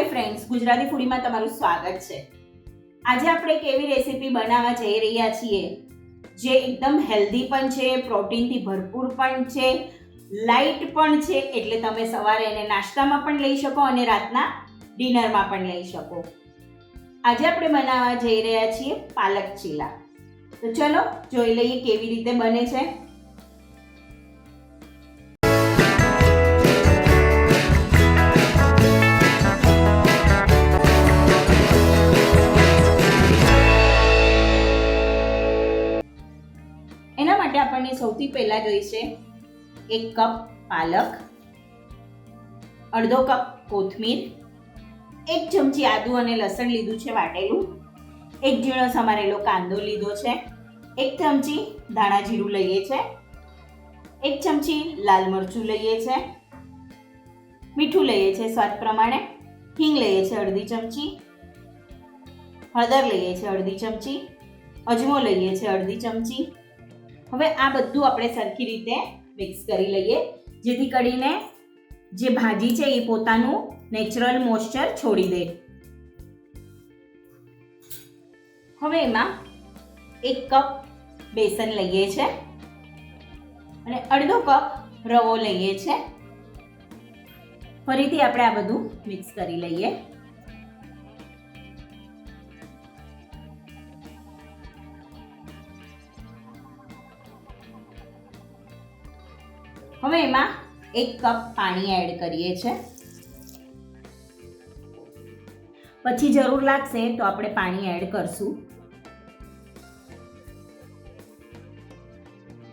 Hi friends Gujarati ફૂડીમાં તમારું સ્વાગત છે. આજે આપણે એક એવી રેસીપી બનાવવા જઈ રહ્યા છીએ, જે એકદમ હેલ્ધી પણ છે પ્રોટીનથી ભરપૂર પણ છે લાઇટ પણ છે, એટલે તમે સવારે એને નાસ્તામાં પણ લઈ શકો અને રાતના ડિનરમાં પણ લઈ શકો. આજે આપણે બનાવવા જઈ રહ્યા છીએ પાલક ચીલા. તો ચલો જોઈ લઈએ કેવી રીતે બને છે. આપણને સૌથી પહેલાં જોઈશે એક કપ પાલક, અડધો કપ કોથમીર, એક ચમચી આદુ અને લસણ લીધું છે વાટેલું, એક ઝીણો સમારેલો કાંદો લીધો છે, એક ચમચી ધાણા જીરું લઈએ છે, એક ચમચી લાલ મરચું લઈએ છે, મીઠું લઈએ છે સ્વાદ પ્રમાણે, હિંગ લઈએ છે અડધી ચમચી, હળદર લઈએ છે અડધી ચમચી, અજમો લઈએ છે અડધી ચમચી હવે આ બધું આપણે સરખી રીતે મિક્સ કરી લઈએ. જેથી કરીને જે ભાજી છે એ પોતાનું નેચરલ મોઇશ્ચર છોડી દે. હવે એમાં એક કપ બેસન લઈએ છે અને અડધો કપ રવો લઈએ છે. ફરીથી આપણે આ બધું મિક્સ કરી લઈએ. હવે એમાં એક કપ પાણી એડ કરીએ છીએ પછી જરૂર લાગશે તો આપણે પાણી એડ કરશું.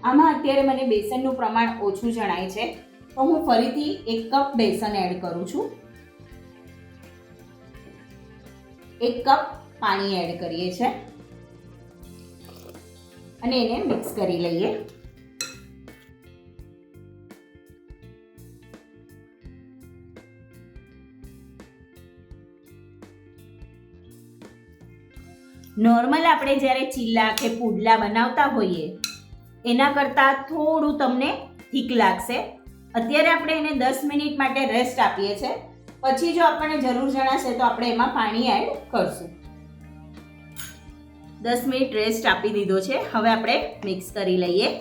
આમાં અત્યારે મને બેસનનું પ્રમાણ ઓછું જણાય છે, તો હું ફરીથી એક કપ બેસન એડ કરું છું. એક કપ પાણી એડ કરીએ છીએ અને એને મિક્સ કરી લઈએ. નોર્મલ આપણે જ્યારે ચીલા કે પુડલા બનાવતા હોઈએ, એના કરતાં થોડું તમને ઠીક લાગશે. અત્યારે આપણે એને દસ મિનિટ માટે રેસ્ટ આપીએ છીએ પછી જો આપણને જરૂર જણાશે તો આપણે એમાં પાણી એડ કરશું. દસ મિનિટ રેસ્ટ આપી દીધો છે. હવે આપણે મિક્સ કરી લઈએ.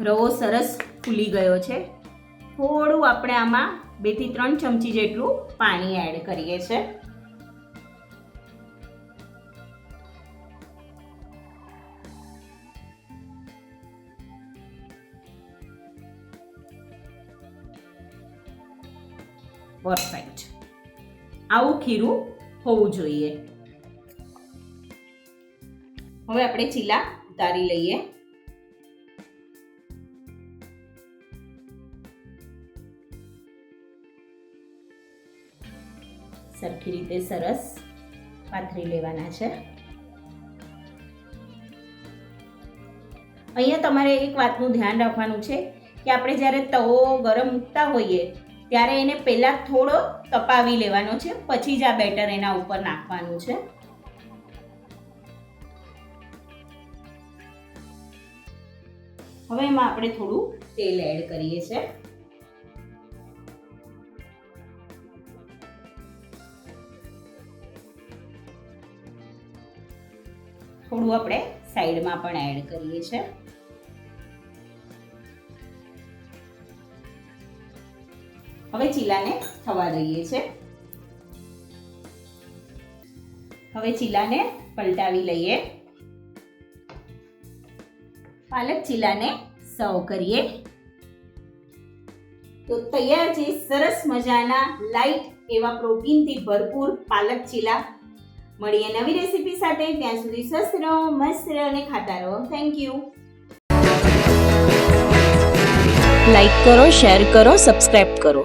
રવો સરસ ફૂલી ગયો છે. થોડું આપણે આમાં બેથી ત્રણ ચમચી જેટલું પાણી એડ કરીએ છીએ પરફેક્ટ આવું ખીરું હોવું જોઈએ. હવે આપણે ચીલા ઉતારી લઈએ. સરખી રીતે સરસ પાથરી લેવાના છે. અહીંયા તમારે એક વાતનું ધ્યાન રાખવાનું છે કે આપણે જ્યારે તવો ગરમ મૂકતા હોઈએ ત્યારે એને પહેલાં થોડો તપાવી લેવાનો છે, પછી જ આ બેટર એના ઉપર નાખવાનું છે. હવે એમાં આપણે થોડું તેલ એડ કરીએ છીએ થોડું આપણે સાઈડમાં પણ એડ કરીએ છીએ હવે ચીલાને થવા દઈએ છે. હવે ચીલાને પલટાવી લઈએ. પાલક ચીલાને સર્વ કરીએ. તો તૈયાર છે સરસ મજાના લાઈટ એવા પ્રોટીનથી ભરપૂર પાલક ચીલા. મળીએ નવી રેસીપી સાથે. ત્યાં સુધી સ્વસ્થ રહો, મસ્ત રહો અને ખાતા રહો. થેન્ક યુ લાઈક કરો શેર કરો સબસ્ક્રાઈબ કરો.